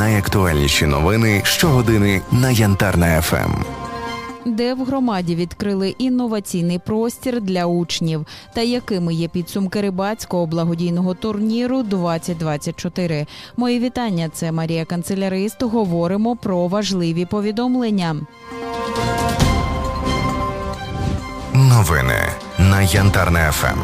Найактуальніші новини щогодини на Янтарна ФМ. де в громаді відкрили інноваційний простір для учнів, та якими є підсумки рибацького благодійного турніру 2024. Мої вітання. Це Марія Канцелярист. Говоримо про важливі повідомлення. Новини на Янтарна ФМ.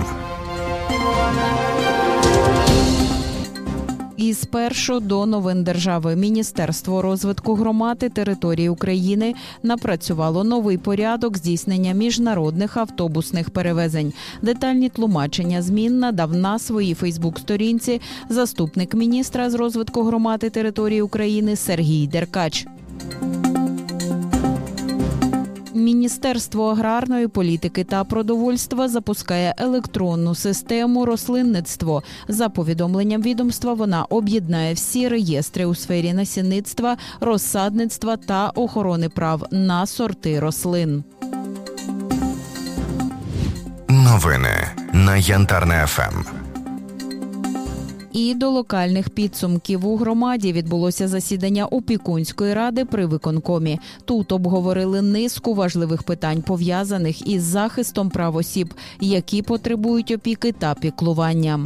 І спершу до новин держави Міністерство розвитку громад і території України напрацювало новий порядок здійснення міжнародних автобусних перевезень. Детальні тлумачення змін надав на своїй Фейсбук-сторінці заступник міністра з розвитку громад і території України Сергій Деркач. Міністерство аграрної політики та продовольства запускає електронну систему рослинництво. За повідомленням відомства, вона об'єднає всі реєстри у сфері насінництва, розсадництва та охорони прав на сорти рослин. Новини на Янтарна ФМ. І до локальних підсумків у громаді відбулося засідання опікунської ради при виконкомі. Тут обговорили низку важливих питань, пов'язаних із захистом прав осіб, які потребують опіки та піклування.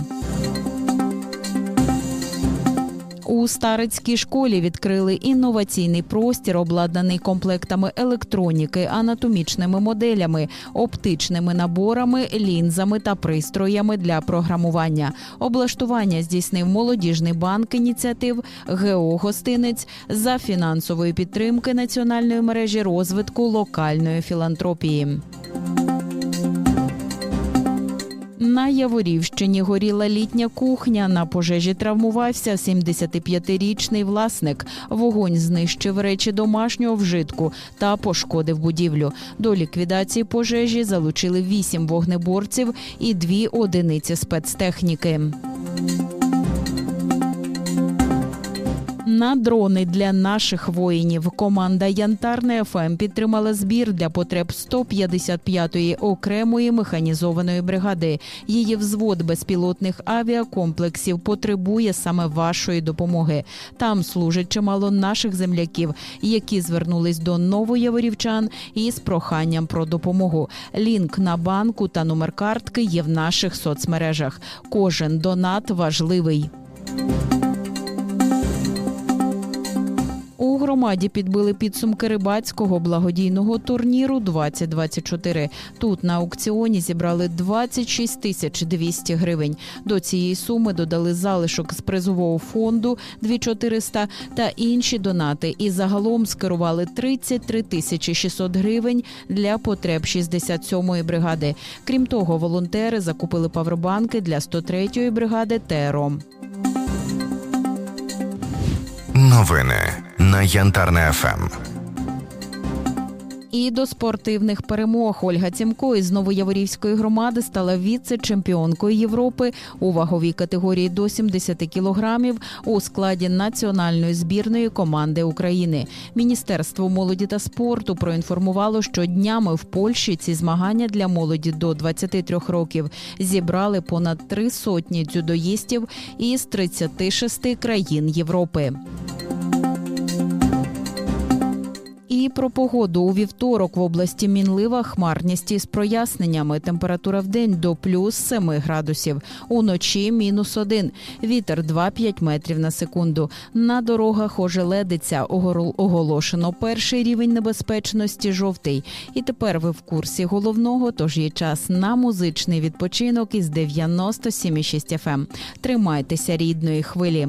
У старицькій школі відкрили інноваційний простір, обладнаний комплектами електроніки, анатомічними моделями, оптичними наборами, лінзами та пристроями для програмування. Облаштування здійснив молодіжний банк ініціатив ГО Гостинець за фінансової підтримки національної мережі розвитку локальної філантропії. На Яворівщині горіла літня кухня. На пожежі травмувався 75-річний власник. Вогонь знищив речі домашнього вжитку та пошкодив будівлю. До ліквідації пожежі залучили вісім вогнеборців і дві одиниці спецтехніки. На дрони для наших воїнів команда Янтарне ФМ підтримала збір для потреб 155-ї окремої механізованої бригади. Її взвод безпілотних авіакомплексів потребує саме вашої допомоги. Там служить чимало наших земляків, які звернулись до новояворівчан із проханням про допомогу. Лінк на банку та номер картки є в наших соцмережах. Кожен донат важливий. Громаді підбили підсумки рибацького благодійного турніру 2024. Тут на аукціоні зібрали 26 тисяч 200 гривень. До цієї суми додали залишок з призового фонду 2400 та інші донати. І загалом скерували 33 тисячі 600 гривень для потреб 67-ї бригади. Крім того, волонтери закупили павербанки для 103-ї бригади ТРО. Новини на Янтарна ФМ. І до спортивних перемог Ольга Цімко із Новояворівської громади стала віце-чемпіонкою Європи у ваговій категорії до 70 кілограмів у складі національної збірної команди України. Міністерство молоді та спорту проінформувало, що днями в Польщі ці змагання для молоді до 23 років зібрали понад три сотні дзюдоїстів із 36 країн Європи. Про погоду у вівторок в області мінлива хмарність із проясненнями. Температура в день до плюс 7 градусів. Уночі мінус 1. Вітер 2-5 метрів на секунду. На дорогах ожеледиться. Оголошено перший рівень небезпечності жовтий. І тепер ви в курсі головного, тож є час на музичний відпочинок із 97,6 FM. Тримайтеся рідної хвилі.